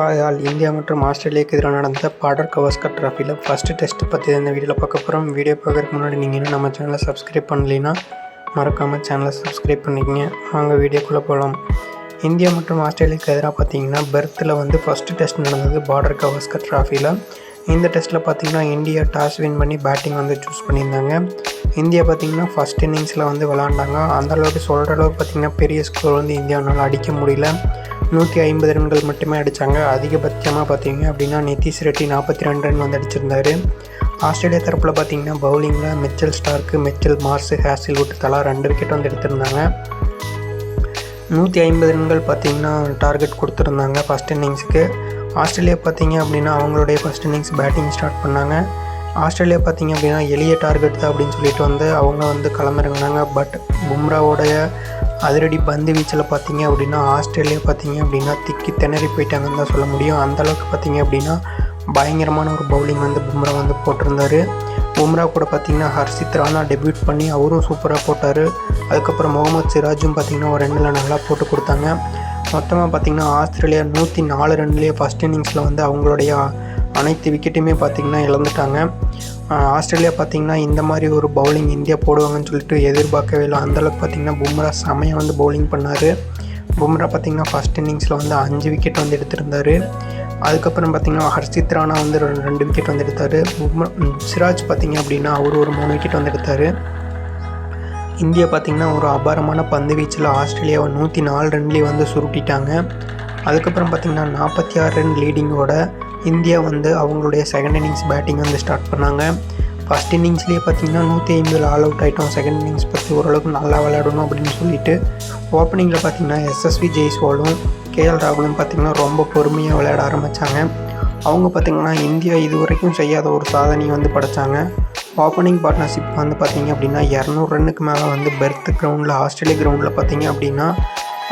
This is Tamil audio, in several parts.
ஹாய் ஆல் இந்தியா மற்றும் ஆஸ்திரேலியாவுக்கு எதிராக நடந்த பாடர் கவாஸ்கர் ட்ராஃபியில் ஃபஸ்ட்டு டெஸ்ட் பற்றி இந்த வீடியோவில் பார்க்க போகிறோம் வீடியோ பார்க்குறதுக்கு முன்னாடி நீங்கள் இன்னும் நம்ம சேனலை சப்ஸ்கிரைப் பண்ணலைன்னா மறக்காமல் சேனலை சப்ஸ்கிரைப் பண்ணிக்கங்க. வாங்க வீடியோக்குள்ளே போகலாம் இந்தியா மற்றும் ஆஸ்திரேலியாவுக்கு எதிராக பார்த்தீங்கன்னா பெர்த்தில் வந்து ஃபஸ்ட்டு டெஸ்ட் நடந்தது பார்டர் கவாஸ்கர் ட்ராஃபியில். இந்த டெஸ்ட்டில் பார்த்தீங்கன்னா இந்தியா டாஸ் வின் பண்ணி பேட்டிங் வந்து சூஸ் பண்ணியிருந்தாங்க. இந்தியா பார்த்தீங்கன்னா ஃபஸ்ட் இன்னிங்ஸில் வந்து விளாண்டாங்க. அந்தளவுக்கு சொல்கிற அளவுக்கு பார்த்தீங்கன்னா பெரிய ஸ்கோர் வந்து இந்தியாவினால் அடிக்க முடியல. நூற்றி ஐம்பது ரன்கள் மட்டுமே அடித்தாங்க அதிகபட்சமாக பார்த்தீங்க அப்படின்னா நிதிஷ் ரெட்டி நாற்பத்தி ரெண்டு ரன் வந்து அடிச்சிருந்தாரு. ஆஸ்திரேலியா தரப்பில் பார்த்தீங்கன்னா பவுலிங்கில் Mitchell Starc Mitchell Marsh Hazlewood தலா ரெண்டு விக்கெட் வந்து எடுத்திருந்தாங்க. நூற்றி ஐம்பது ரன்கள் பார்த்தீங்கன்னா டார்கெட் கொடுத்துருந்தாங்க ஃபஸ்ட் இன்னிங்ஸுக்கு. ஆஸ்திரேலியா பார்த்தீங்க அப்படின்னா அவங்களுடைய ஃபஸ்ட் இன்னிங்ஸ் பேட்டிங் ஸ்டார்ட் பண்ணாங்க. ஆஸ்திரேலியா பார்த்தீங்க அப்படின்னா எளிய டார்கெட் தான் அப்படின்னு சொல்லிட்டு வந்து அவங்க வந்து களமிறங்கினாங்க பட் பும்ராவோடைய அதிரடி பந்து வீச்சில் பார்த்தீங்க அப்படின்னா ஆஸ்திரேலியா பார்த்தீங்க அப்படின்னா திக்கி திணறி போயிட்டாங்கன்னு தான் சொல்ல முடியும். அந்தளவுக்கு பார்த்தீங்க அப்படின்னா பயங்கரமான ஒரு பவுலிங் வந்து பும்ரா வந்து போட்டிருந்தாரு. பும்ரா கூட பார்த்தீங்கன்னா ஹர்ஷித் ராணா டெபியூட் பண்ணி அவரும் சூப்பராக போட்டார். அதுக்கப்புறம் முகமது சிராஜும் பார்த்திங்கன்னா ஒரு ரெண்டில் நல்லா போட்டு கொடுத்தாங்க. மொத்தமாக பார்த்திங்கன்னா ஆஸ்திரேலியா நூற்றி நாலு ரன்லேயே ஃபஸ்ட் இன்னிங்ஸில் வந்து அவங்களுடைய அனைத்து விக்கெட்டுமே பார்த்திங்கன்னா இழந்துட்டாங்க. ஆஸ்திரேலியா பார்த்திங்கன்னா இந்த மாதிரி ஒரு பவுலிங் இந்தியா போடுவாங்கன்னு சொல்லிட்டு எதிர்பார்க்கவே இல்லை. அந்தளவுக்கு பார்த்திங்கன்னா பும்ரா செமையாக வந்து பவுலிங் பண்ணார். பும்ரா பார்த்திங்கன்னா ஃபஸ்ட் இன்னிங்ஸில் வந்து அஞ்சு விக்கெட் வந்து எடுத்திருந்தார். அதுக்கப்புறம் பார்த்திங்கன்னா ஹர்ஷித் ராணா வந்து ரெண்டு விக்கெட் வந்து எடுத்தார். பும்ரா சிராஜ் பார்த்திங்க அப்படின்னா அவர் ஒரு மூணு விக்கெட் வந்து எடுத்தார். இந்தியா பார்த்திங்கன்னா ஒரு அபாரமான பந்து வீச்சில் ஆஸ்திரேலியாவை நூற்றி நாலு ரன்லேயே வந்து சுருட்டிட்டாங்க. அதுக்கப்புறம் பார்த்திங்கன்னா நாற்பத்தி ஆறு ரன் லீடிங்கோட இந்தியா வந்து அவங்களுடைய செகண்ட் இன்னிங்ஸ் பேட்டிங் வந்து ஸ்டார்ட் பண்ணாங்க. ஃபஸ்ட் இன்னிங்ஸ்லேயே பார்த்தீங்கன்னா நூற்றி ஐம்பதில் ஆல் அவுட் ஆகிட்டோம் செகண்ட் இன்னிங்ஸ் பற்றி ஓரளவுக்கு நல்லா விளையாடணும் அப்படின்னு சொல்லிட்டு ஓப்பனிங்கில் பார்த்தீங்கன்னா எஸ்எஸ்வி ஜெய்ஸ்வாலும் கேஎல் ராகுலும் பார்த்திங்கன்னா ரொம்ப பொறுமையாக விளையாட ஆரம்பித்தாங்க அவங்க பார்த்திங்கன்னா இந்தியா இது வரைக்கும் செய்யாத ஒரு சாதனையை வந்து படைத்தாங்க ஓப்பனிங் பார்ட்னர்ஷிப் வந்து பார்த்திங்க அப்படின்னா இரநூறு ரன்னுக்கு மேலே வந்து பெர்த் கிரவுண்டில் ஆஸ்திரேலிய கிரவுண்டில் பார்த்திங்க அப்படின்னா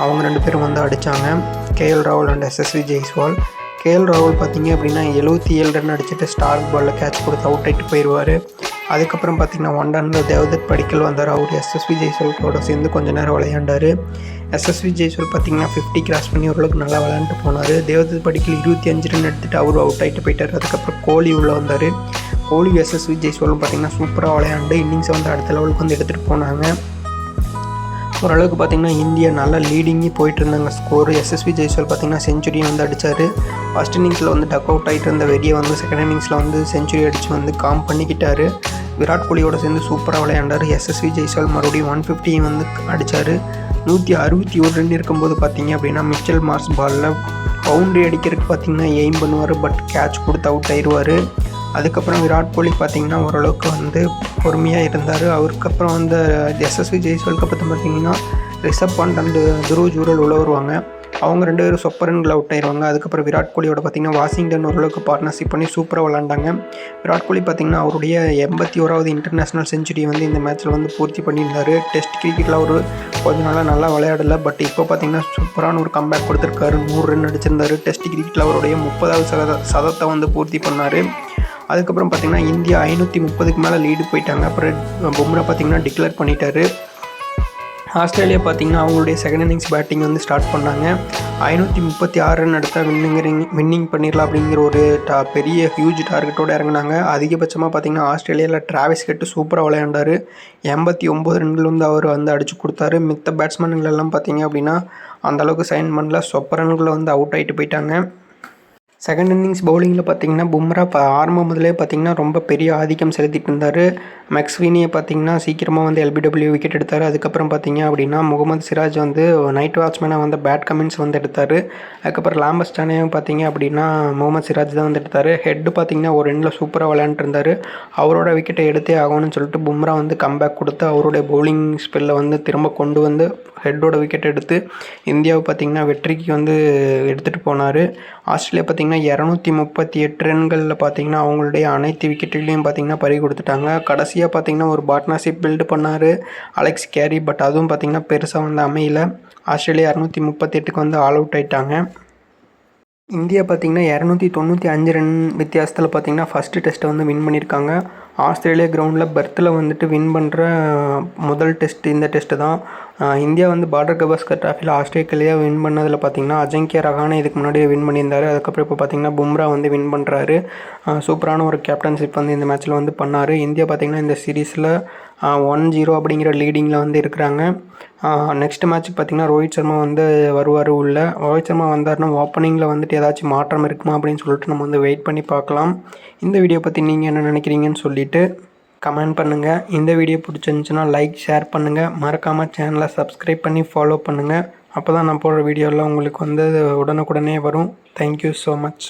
அவங்க ரெண்டு பேரும் வந்து அடித்தாங்க கேஎல் ராகுல் அண்ட் எஸ்எஸ்வி ஜெய்ஸ்வால். கேஎல் ராகுல் பார்த்தீங்க அப்படின்னா எழுபத்தி ஏழு ரன் அடிச்சுட்டு ஸ்டார் பாலில் கேட்ச் கொடுத்து அவுட் ஆகிட்டு போயிடுவார். அதுக்கப்புறம் பார்த்தீங்கன்னா ஒன் ரனில் தேவதத் படிக்கல் வந்தார். அவர் எஸ்எஸ்வி ஜெய்ஸ்வல் சேர்ந்து கொஞ்ச நேரம் விளையாண்டார். எஸ்எஸ்வி ஜெய்ஸ்வல் பார்த்தீங்கன்னா ஃபிஃப்டி கிராஸ் பண்ணி ஓரளவுக்கு நல்லா விளையாண்டு போனார். தேவதத் படிக்கல் இருபத்தி அஞ்சு ரன் எடுத்துகிட்டு அவர் அவுட் ஆகிட்டு போயிட்டார். அதுக்கப்புறம் கோலி உள்ளே வந்தார். கோலி எஸ்எஸ்வி ஜெய்ஸ்வலும் பார்த்தீங்கன்னா சூப்பராக விளையாண்டு இன்னிங்ஸை வந்து அடுத்த லெவலுக்கு வந்து எடுத்துகிட்டு போனாங்க. ஓரளவுக்கு பார்த்திங்கன்னா இந்தியா நல்லா லீடிங்கி போயிட்டு இருந்தாங்க ஸ்கோர் எஸ்எஸ்வி ஜெய்ஸ்வால் பார்த்திங்கன்னா செஞ்சுரியும் வந்து அடித்தார் ஃபஸ்ட் இன்னிங்ஸில் வந்து டக் அவுட் ஆகிட்டு இருந்த வெறியை வந்து செகண்ட் இன்னிங்ஸில் வந்து செஞ்சுரி அடித்து வந்து காம் பண்ணிக்கிட்டார். விராட் கோலியோட சேர்ந்து சூப்பராக விளையாண்டார். எஸ்எஸ்வி ஜெய்ஸ்வால் மறுபடியும் ஒன் ஃபிஃப்டி வந்து அடித்தார் நூற்றி அறுபத்தி ஒரு ரன் இருக்கும்போது பார்த்தீங்க அப்படின்னா மிச்சல் மார்ஸ் பாலில் பவுண்ட்ரி அடிக்கிறதுக்கு பார்த்தீங்கன்னா எய்ம் பண்ணுவார் பட் கேட்ச் கொடுத்து அவுட் ஆயிடுவார். அதுக்கப்புறம் விராட் கோலி பார்த்திங்கன்னா ஓரளவுக்கு வந்து பொறுமையாக இருந்தார். அவருக்கப்புறம் வந்து எஸ்எஸ்வி ஜெய்ஸ்வாலுக்கு அப்புறம் பார்த்தீங்கன்னா ரிஷப் பண்ட் அண்டு துருவ் ஜூரல் உள்ள வருவாங்க. அவங்க ரெண்டு பேரும் சொப்பர் ரன்கள் அவுட் ஆயிடுவாங்க அதுக்கப்புறம் விராட் கோலியோட பார்த்திங்கன்னா வாஷிங்டன் ஓரளவுக்கு பார்ட்னர்ஷிப் பண்ணி சூப்பராக விளாண்டாங்க விராட் கோலி பார்த்திங்கன்னா அவருடைய எண்பத்தி ஓராவது இன்டர்நேஷ்னல் செஞ்சுரி வந்து இந்த மேட்ச்சில் வந்து பூர்த்தி பண்ணியிருந்தார். டெஸ்ட் கிரிக்கெட்டில் அவர் கொஞ்ச நாளாக நல்லா விளையாடலை. பட் இப்போ பார்த்திங்கன்னா சூப்பரான ஒரு கம்பேக் கொடுத்துருக்காரு. நூறு ரன் அடிச்சிருந்தார். டெஸ்ட் கிரிக்கெட்டில் அவருடைய முப்பதாவது சத சதத்தை வந்து பூர்த்தி பண்ணார். அதுக்கப்புறம் பார்த்திங்கன்னா இந்தியா ஐநூற்றி முப்பதுக்கு மேலே லீடு போயிட்டாங்க. அப்புறம் பும்ரா பார்த்திங்கன்னா டிக்ளேர் பண்ணிட்டாரு. ஆஸ்திரேலியா பார்த்திங்கன்னா அவங்களுடைய செகண்ட் இன்னிங்ஸ் பேட்டிங் வந்து ஸ்டார்ட் பண்ணாங்க. ஐநூற்றி முப்பத்தி ஆறு ரன் எடுத்தால் வின்னுங்கிறீங்க வின்னிங் பண்ணிடலாம் அப்படிங்கிற ஒரு டா பெரிய ஹியூஜ் டார்கெட்டோடு இறங்கினாங்க. அதிகபட்சமாக பார்த்திங்கன்னா ஆஸ்திரேலியாவில் ட்ராவிஸ் கெட்டு சூப்பராக விளையாண்டார். எண்பத்தி ஒம்பது ரன்கள் வந்து அவர் வந்து அடித்து கொடுத்தாரு. மித்த பேட்ஸ்மேன்கள் எல்லாம் பார்த்திங்க அப்படின்னா அந்தளவுக்கு சைன் பண்ணல. சொப்ப ரன்களை வந்து அவுட் ஆகிட்டு போயிட்டாங்க. செகண்ட் இன்னிங்ஸ் பவுலிங்கில் பார்த்தீங்கன்னா பும்ரா இப்போ ஆரம்பம் முதலே பார்த்தீங்கன்னா ரொம்ப பெரிய ஆதிக்கம் செலுத்திட்டு இருந்தார். மெக்ஸ்வீனியை பார்த்தீங்கன்னா சீக்கிரமாக வந்து எல்பிடபிள்யூ விக்கெட் எடுத்தார். அதுக்கப்புறம் பார்த்தீங்க அப்படின்னா முகமது சிராஜ் வந்து நைட் வாட்ச்மேனாக வந்து பேட் கமின்ஸ் வந்து எடுத்தார். அதுக்கப்புறம் லாம்பஸ்டானையும் பார்த்தீங்க அப்படின்னா முகமது சிராஜ் தான் வந்து எடுத்தார். ஹெட்டு பார்த்தீங்கன்னா ஒரு ரெண்டில் சூப்பராக விளையாண்டுருந்தார். அவரோட விக்கெட்டை எடுத்தே ஆகணும்னு சொல்லிட்டு பும்ரா வந்து கம்பேக் கொடுத்து அவருடைய பவுலிங் ஸ்பெல்லை வந்து திரும்ப கொண்டு வந்து ஹெட்டோட விக்கெட் எடுத்து இந்தியாவை பார்த்திங்கன்னா வெற்றிக்கு வந்து எடுத்துகிட்டு போனார். ஆஸ்திரேலியா பார்த்திங்கன்னா இரநூத்தி முப்பத்தி எட்டு ரன்களில் பார்த்திங்கன்னா அவங்களுடைய அனைத்து விக்கெட்டுகளையும் பார்த்திங்கன்னா பறி கொடுத்துட்டாங்க. கடைசியாக பார்த்திங்கன்னா ஒரு பார்ட்னர்ஷிப் பில்டு பண்ணார் அலெக்ஸ் கேரி. பட் அதுவும் பார்த்திங்கன்னா பெருசாக வந்து அமையல. ஆஸ்திரேலியா இரநூத்தி முப்பத்தெட்டுக்கு வந்து ஆல் அவுட் ஆயிட்டாங்க. இந்தியா பார்த்திங்கன்னா இரநூத்தி தொண்ணூற்றி அஞ்சு ரன் வித்தியாசத்தில் பார்த்திங்கன்னா ஃபஸ்ட்டு டெஸ்ட்டை வந்து வின் பண்ணியிருக்காங்க. ஆஸ்திரேலியா கிரவுண்டில் பெர்த்தில் வந்துட்டு வின் பண்ணுற முதல் டெஸ்ட் இந்த டெஸ்ட்டு தான். இந்தியா வந்து பார்டர் கவாஸ்கர் ட்ராஃபியில் ஆஸ்திரேலியா வின் பண்ணதில் பார்த்திங்கன்னா அஜங்கிய ரஹானே இதுக்கு முன்னாடி வின் பண்ணியிருந்தார். அதுக்கப்புறம் இப்போ பார்த்திங்கன்னா பும்ரா வந்து வின் பண்ணுறாரு சூப்பரான ஒரு கேப்டன்ஷிப் வந்து இந்த மேட்ச்சில் வந்து பண்ணார். இந்தியா பார்த்தீங்கன்னா இந்த சீரீஸில் ஒன் ஜீரோ அப்படிங்கிற லீடிங்கில் வந்து இருக்கிறாங்க. நெக்ஸ்ட் மேட்ச் பார்த்தீங்கன்னா ரோஹித் சர்மா வந்து வருவார் உள்ள. ரோஹித் சர்மா வந்தாருன்னா ஓப்பனிங்கில் வந்துட்டு ஏதாச்சும் மாற்றம் இருக்குமா அப்படின்னு சொல்லிட்டு நம்ம வந்து வெயிட் பண்ணி பார்க்கலாம். இந்த வீடியோ பற்றி நீங்கள் என்ன நினைக்கிறீங்கன்னு சொல்லிவிட்டு கமெண்ட் பண்ணுங்கள் இந்த வீடியோ பிடிச்சிருந்துச்சுன்னா லைக் ஷேர் பண்ணுங்கள் மறக்காமல் சேனலை சப்ஸ்கிரைப் பண்ணி ஃபாலோ பண்ணுங்கள் அப்போ தான் நான் போடுற வீடியோவில் உங்களுக்கு வந்து உடனுக்குடனே வரும். Thank you so much